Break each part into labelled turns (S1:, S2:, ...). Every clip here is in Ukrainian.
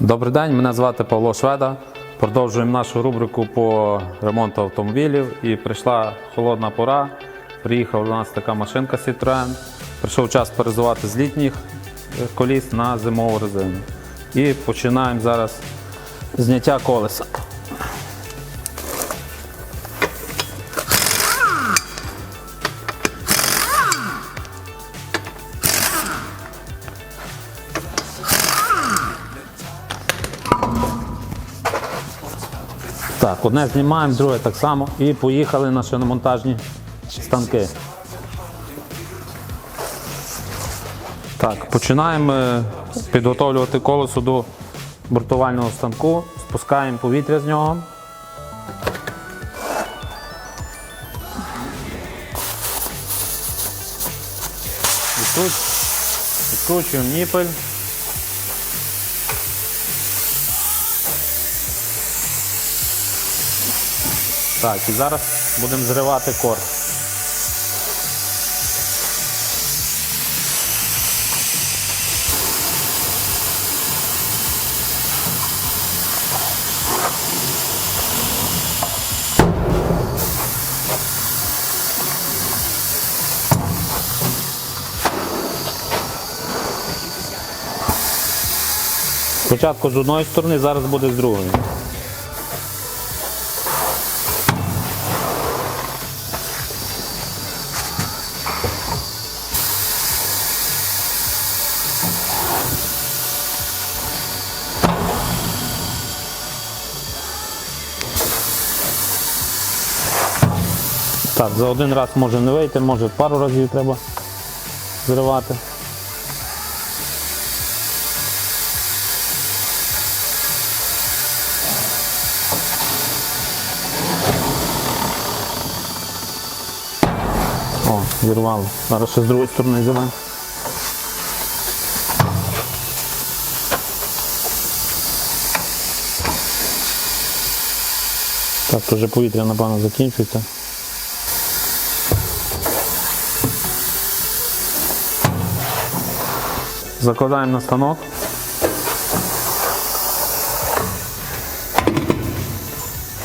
S1: Добрий день, мене звати Павло Шведа. Продовжуємо нашу рубрику по ремонту автомобілів. І прийшла холодна пора. Приїхала до нас така машинка Citroën. Прийшов час перезувати з літніх е, коліс на зимову резину. І починаємо зараз зняття колеса. Так, одне знімаємо, друге так само. І поїхали на шиномонтажні станки. Так, починаємо е, підготовлювати колесо до бортувального станку, спускаємо повітря з нього. Відкруч- Відкручуємо ніпель. Так, і зараз будемо зривати корд. Спочатку з одної сторони, зараз буде з другої. Так, за один раз може не вийти, може пару разів треба зривати. О, зірвало. Зараз ще з другої сторони зірваємо. Так, то вже повітря, напевно, закінчується. Закладаємо на станок.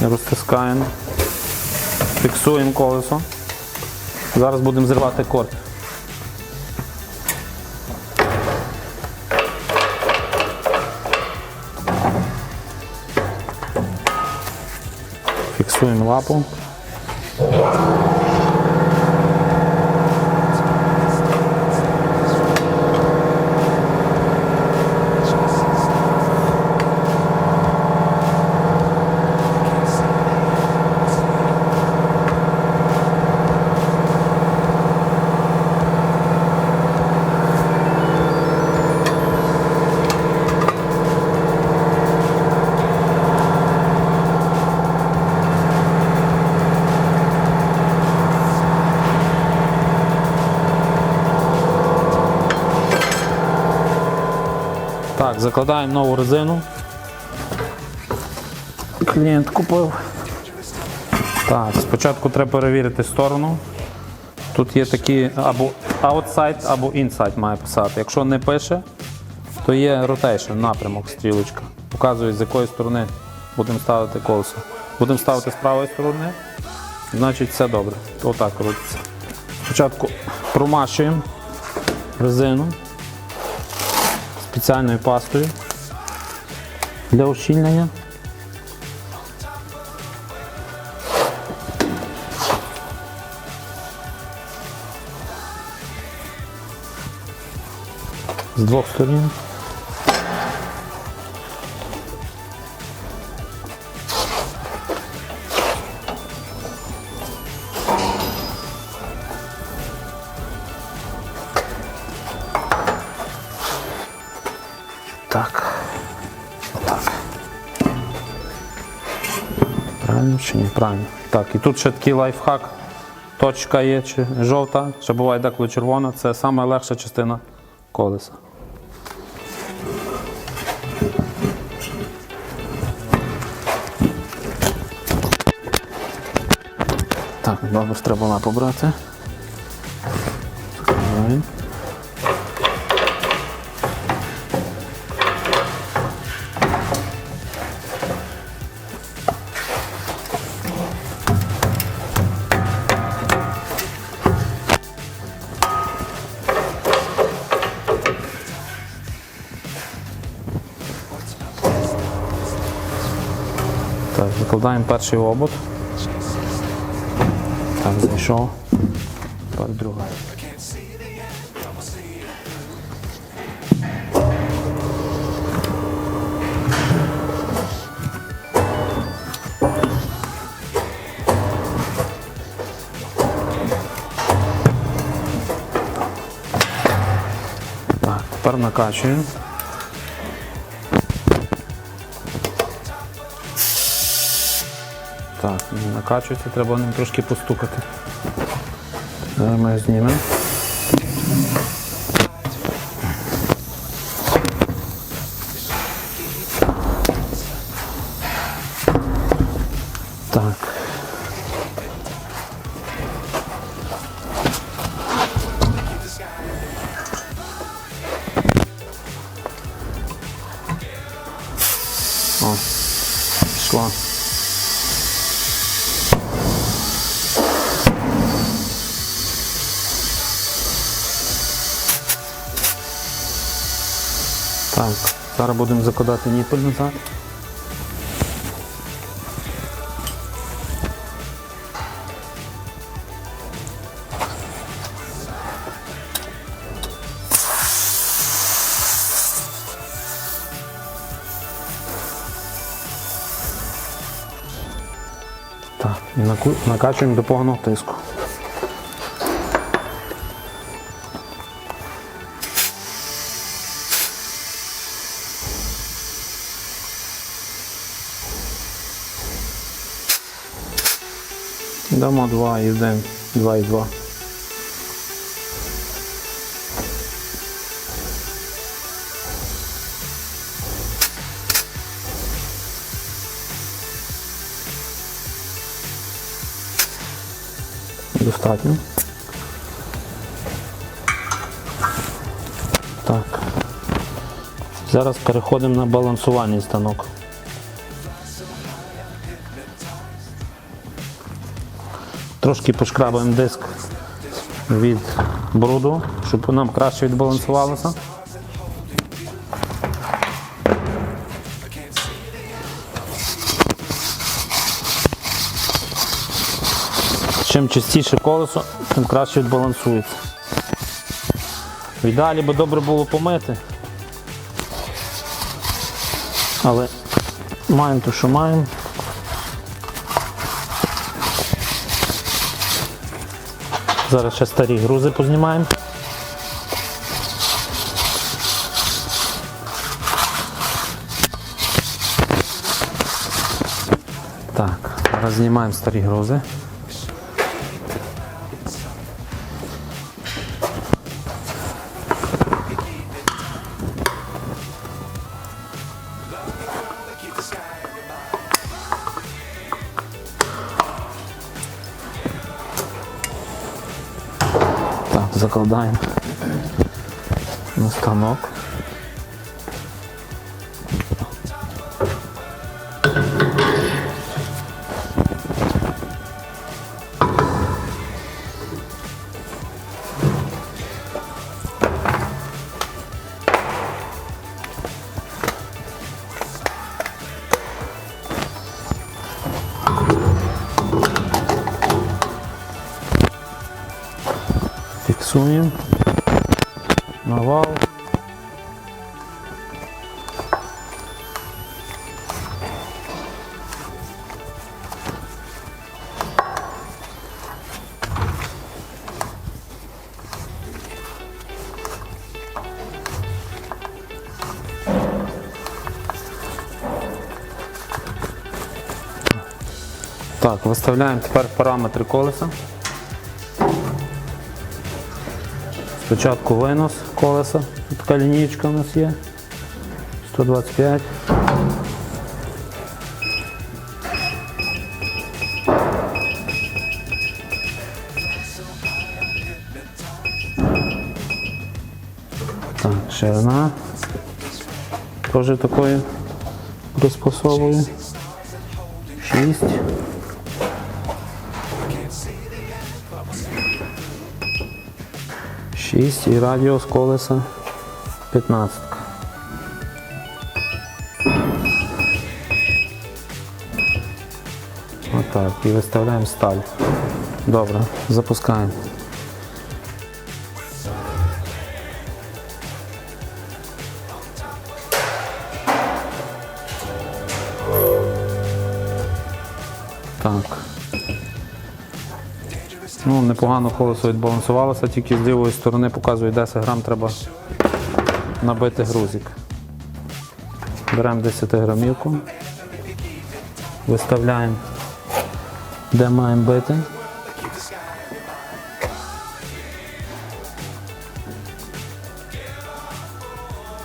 S1: Розтискаємо. Фіксуємо колесо. Зараз будемо зривати корд. Фіксуємо лапу. Закладаємо нову резину. Клієнт купив. Так, спочатку треба перевірити сторону. Тут є такі або outside, або inside має писати. Якщо не пише, то є rotation, напрямок, стрілочка. Показує, з якої сторони будемо ставити колесо. Будемо ставити з правої сторони, значить все добре. Отак крутиться. Спочатку промащуємо резину спеціальною пастою для ущільнення. З двох сторін. Чи? Правильно. Так, і тут ще такий лайфхак. Точка є чи жовта, ще буває деколи червона. Це найлегша частина колеса. Так, добре, треба лапу Так, закладаємо перший обод. Так, зайшов. Тепер другий. Так, тепер накачуємо. Так, він накачується, треба ним трошки постукати. Зараз ми знімемо. Зараз будемо закладати ніпель назад. Так, і накачуємо до повного тиску. Дамо 2 і 1, 2 і 2. Достатньо. Так. Зараз переходимо на балансувальний станок. Трошки пошкрабаємо диск від бруду, щоб нам краще відбалансувалося. Чим частіше колесо, тим краще відбалансується. В ідеалі би добре було помити. Але маємо те, що маємо. Зараз ще старі грузи познімаємо. Так, зараз знімаємо старі грузи. Закладаємо на станок. Фіксуємо на вал. Так, виставляємо тепер параметри колеса. Спочатку винос колеса, така лінійка у нас є. 125. Так, ширина. Теж такою приспособою. 6. Шість і радіус колеса 15. Так, і виставляємо сталь. Добре, запускаємо. Ну, непогано колесо відбалансувалося, тільки з лівої сторони показує 10 грам треба набити грузик. Беремо 10 грамівку, виставляємо, де маємо бити.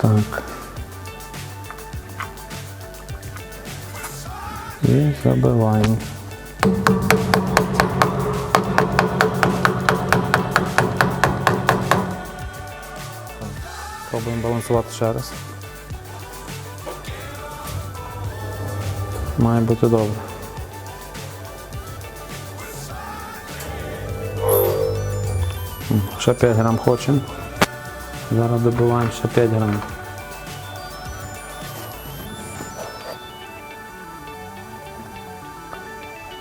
S1: Так. І забиваємо. Балансувати ще раз. Має бути добре. Ще 5 грам хочемо. Зараз добиваємо ще 5 грам.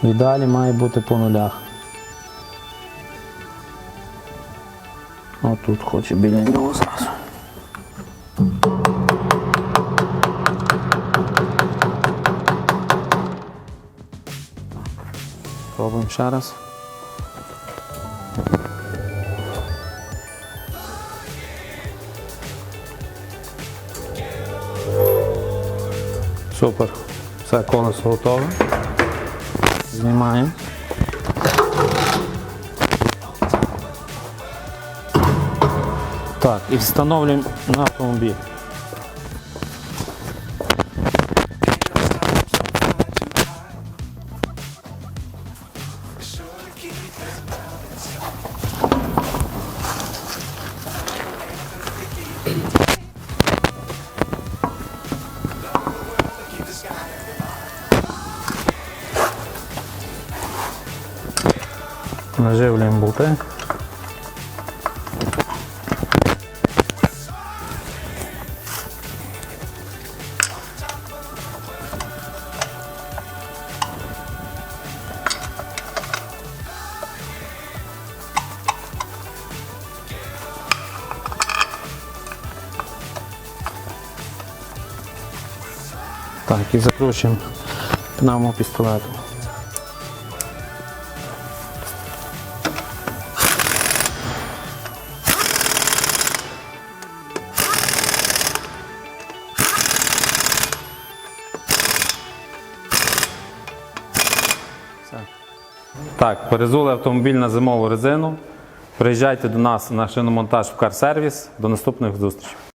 S1: І далі має бути по нулях. Отут хоче біля нього зразу. ще раз. Супер. Все, колесо готове. Знімаємо. Так, і встановлюємо на автомобіль. Наживлюємо болти. Так, і закручуємо пневмопістолетом. Так, перезули автомобіль на зимову резину. Приїжджайте до нас на шиномонтаж в карсервіс. До наступних зустрічей.